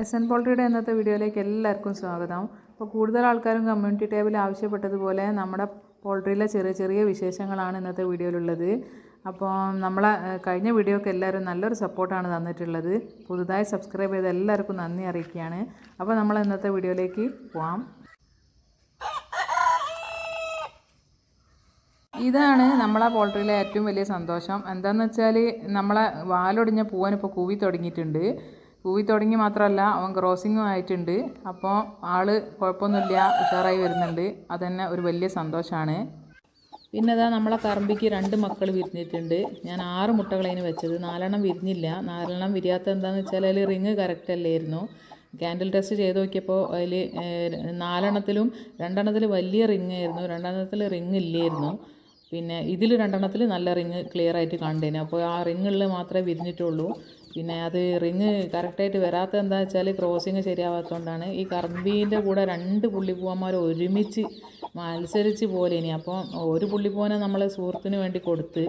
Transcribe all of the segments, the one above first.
S N പോൾട്രിയുടെ ഇന്നത്തെ വീഡിയോയിലേക്ക് എല്ലാവർക്കും സ്വാഗതം. അപ്പോൾ കൂടുതൽ ആൾക്കാരും കമ്മ്യൂണിറ്റി ടേബിൾ ആവശ്യപ്പെട്ടതുപോലെ നമ്മുടെ പോൾട്രിയിലെ ചെറിയ ചെറിയ വിശേഷങ്ങളാണ് ഇന്നത്തെ വീഡിയോയിലുള്ളത്. അപ്പോൾ നമ്മളെ കഴിഞ്ഞ വീഡിയോക്ക് എല്ലാവരും നല്ലൊരു സപ്പോർട്ടാണ് തന്നിട്ടുള്ളത്. പുതുതായി സബ്സ്ക്രൈബ് ചെയ്ത എല്ലാവർക്കും നന്ദി അറിയിക്കുകയാണ്. അപ്പോൾ നമ്മൾ ഇന്നത്തെ വീഡിയോയിലേക്ക് പോവാം. ഇതാണ് നമ്മളെ പോൾട്രിയിലെ ഏറ്റവും വലിയ സന്തോഷം. എന്താണെന്ന് വെച്ചാൽ നമ്മളെ വാലൊടിഞ്ഞ പൂവൻ ഇപ്പോൾ കൂവി തുടങ്ങിയിട്ടുണ്ട്. കൂവി തുടങ്ങി മാത്രമല്ല അവൻ ക്രോസിങ്ങും ആയിട്ടുണ്ട്. അപ്പോൾ ആൾ കുഴപ്പമൊന്നുമില്ല ഉഷാറായി വരുന്നുണ്ട്. അതന്നെ ഒരു വലിയ സന്തോഷമാണ് പിന്നെ ഇതാ നമ്മളെ കറമ്പിക്ക് രണ്ട് മക്കൾ വിരിഞ്ഞിട്ടുണ്ട്. ഞാൻ ആറ് മുട്ടകളതിന് വെച്ചത്. നാലെണ്ണം വിരിഞ്ഞില്ല. നാലെണ്ണം വിരിയാത്ത എന്താണെന്ന് വെച്ചാൽ അതിൽ റിങ് കറക്റ്റ് അല്ലായിരുന്നു. ക്യാൻഡിൽ ടെസ്റ്റ് ചെയ്ത് നോക്കിയപ്പോൾ അതിൽ നാലെണ്ണത്തിലും രണ്ടെണ്ണത്തിൽ വലിയ റിങ് ആയിരുന്നു. രണ്ടെണ്ണത്തിൽ റിങ് ഇല്ലായിരുന്നു. പിന്നെ ഇതിൽ രണ്ടെണ്ണത്തിൽ നല്ല റിങ് ക്ലിയർ ആയിട്ട് കണ്ടേന്. അപ്പോൾ ആ റിങ്ങുകളിൽ മാത്രമേ വിരിഞ്ഞിട്ടുള്ളൂ. പിന്നെ അത് റിങ് കറക്റ്റായിട്ട് വരാത്ത എന്താ വെച്ചാൽ ക്രോസിങ് ശരിയാവാത്തതുകൊണ്ടാണ് ഈ കർബീന്റെ കൂടെ രണ്ട് പുള്ളിപ്പൂവന്മാർ ഒരുമിച്ച് മത്സരിച്ച് പോലെ ഇനി അപ്പം ഒരു പുള്ളിപ്പൂവനെ നമ്മൾ സുഹൃത്തിന് വേണ്ടി കൊടുത്ത്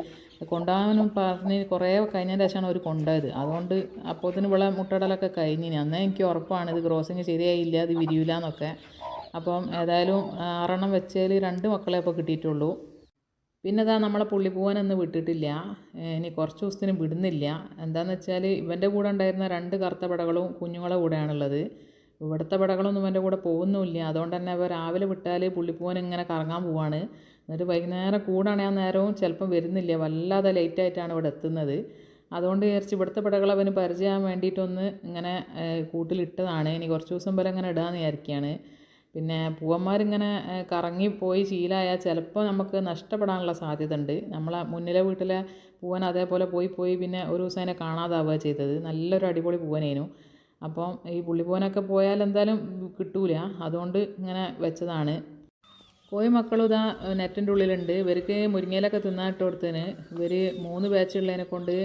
കൊണ്ടാവാനും പറഞ്ഞ് കുറേ കഴിഞ്ഞതിന് ശേഷമാണ് അവർ കൊണ്ടുപോയത് അതുകൊണ്ട് അപ്പോത്തിന് ഇവിടെ മുട്ടടലൊക്കെ കഴിഞ്ഞിനി. അന്നേ എനിക്ക് ഉറപ്പാണ് ഇത് ക്രോസിങ് ശരിയായില്ല ഇത് വിരിയില്ല എന്നൊക്കെ അപ്പം ഏതായാലും ആറെണ്ണം വെച്ചതിൽ രണ്ട് മക്കളെ ഇപ്പോൾ കിട്ടിയിട്ടുള്ളൂ. പിന്നെ ഇതാ നമ്മളെ പുള്ളിപ്പൂവനൊന്നും വിട്ടിട്ടില്ല. ഇനി കുറച്ച് ദിവസത്തിന് വിടുന്നില്ല. എന്താണെന്ന് വെച്ചാൽ ഇവന്റെ കൂടെ ഉണ്ടായിരുന്ന രണ്ട് കറുത്ത പടകളും കുഞ്ഞുങ്ങളെ കൂടെയാണുള്ളത് ഇവിടുത്തെ പടകളൊന്നും ഇവന്റെ കൂടെ പോകുന്നുമില്ല. അതുകൊണ്ട് തന്നെ അവർ രാവിലെ വിട്ടാൽ പുള്ളിപ്പൂവൻ ഇങ്ങനെ കറങ്ങാൻ പോവാണ്. എന്നിട്ട് വൈകുന്നേരം കൂടാണ് ആ നേരവും ചിലപ്പം വരുന്നില്ല. വല്ലാതെ ലേറ്റായിട്ടാണ് ഇവിടെ എത്തുന്നത്. അതുകൊണ്ട് വിചാരിച്ച് ഇവിടുത്തെ പടകൾ അവന് പരിചയം വേണ്ടിയിട്ടൊന്ന് ഇങ്ങനെ കൂട്ടിലിട്ടതാണ്. ഇനി കുറച്ച് ദിവസം വരെ ഇങ്ങനെ ഇടാമെന്ന് വിചാരിക്കുകയാണ് പിന്നെ പൂവന്മാരിങ്ങനെ കറങ്ങിപ്പോയി ശീലമായാൽ ചിലപ്പോൾ നമുക്ക് നഷ്ടപ്പെടാനുള്ള സാധ്യത ഉണ്ട് നമ്മളെ മുന്നിലെ വീട്ടിലെ പൂവൻ അതേപോലെ പോയി പോയി പിന്നെ ഒരു ദിവസം അതിനെ കാണാതാവുക ചെയ്തത്. നല്ലൊരു അടിപൊളി പൂവനേനു അപ്പം ഈ പുള്ളിപ്പൂവനൊക്കെ പോയാൽ എന്തായാലും കിട്ടൂല. അതുകൊണ്ട് ഇങ്ങനെ വെച്ചതാണ്. കോഴി മക്കളും ഇതാ നെറ്റിന്റെ ഉള്ളിലുണ്ട്. ഇവർക്ക് മുരിങ്ങയിലൊക്കെ കൊടുത്തതിന് ഇവർ മൂന്ന് ബാച്ചുള്ളതിനെ കൊണ്ട്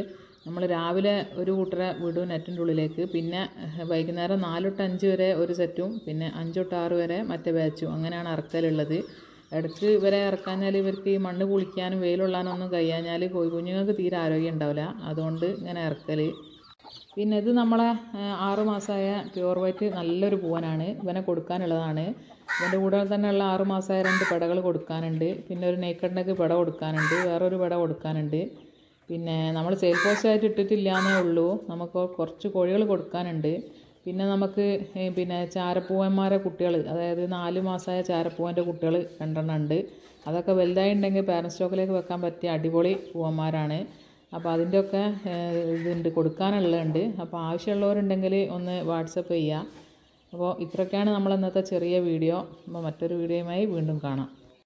നമ്മൾ രാവിലെ ഒരു കൂട്ടരെ വിടും നെറ്റിന്റെ ഉള്ളിലേക്ക് പിന്നെ വൈകുന്നേരം നാല് തൊട്ട് അഞ്ച് വരെ ഒരു സെറ്റും പിന്നെ അഞ്ച് തൊട്ട് ആറ് വരെ മറ്റേ ബാച്ചും അങ്ങനെയാണ് ഇറക്കലുള്ളത് ഇടയ്ക്ക് ഇവരെ ഇറക്കാഞ്ഞാൽ ഇവർക്ക് ഈ മണ്ണ് കുളിക്കാനും വെയിലുള്ളാനൊന്നും കഴിയാഞ്ഞാൽ കോഴി കുഞ്ഞുങ്ങൾക്ക് തീരെ ആരോഗ്യം ഉണ്ടാവില്ല. അതുകൊണ്ട് ഇങ്ങനെ ഇറക്കൽ പിന്നെ ഇത് നമ്മളെ ആറുമാസമായ ആറ് മാസമായ പ്യുവർ വൈറ്റ് നല്ലൊരു പൂവനാണ്. ഇവനെ കൊടുക്കാനുള്ളതാണ്. ഇവന്റെ കൂടെ തന്നെയുള്ള ആറ് മാസമായ രണ്ട് പടകൾ കൊടുക്കാനുണ്ട്. പിന്നെ ഒരു നെയ്ക്കടിനൊക്കെ പട കൊടുക്കാനുണ്ട്. വേറൊരു പട കൊടുക്കാനുണ്ട്. പിന്നെ നമ്മൾ സെയിൽ പോസ്റ്റ് ആയിട്ട് ഇട്ടിട്ടില്ല എന്നേ ഉള്ളൂ. നമുക്ക് കുറച്ച് കോഴികൾ കൊടുക്കാനുണ്ട്. പിന്നെ നമുക്ക് പിന്നെ ചാരപ്പൂവന്മാരെ കുട്ടികൾ അതായത് നാല് മാസമായ ചാരപ്പൂവന്റെ കുട്ടികൾ രണ്ടെണ്ണം ഉണ്ട്. അതൊക്കെ വലുതായി ഉണ്ടെങ്കിൽ പാരൻസ് സ്റ്റോക്കിലേക്ക് വെക്കാൻ പറ്റിയ അടിപൊളി പൂവന്മാരാണ്. അപ്പോൾ അതിന്റെയൊക്കെ ഇതുണ്ട് കൊടുക്കാനുള്ളതുണ്ട്. അപ്പോൾ ആവശ്യമുള്ളവരുണ്ടെങ്കിൽ ഒന്ന് വാട്സപ്പ് ചെയ്യുക അപ്പോൾ ഇത്രയൊക്കെയാണ് നമ്മൾ ഇന്നത്തെ ചെറിയ വീഡിയോ. അപ്പോൾ മറ്റൊരു വീഡിയോയുമായി വീണ്ടും കാണാം.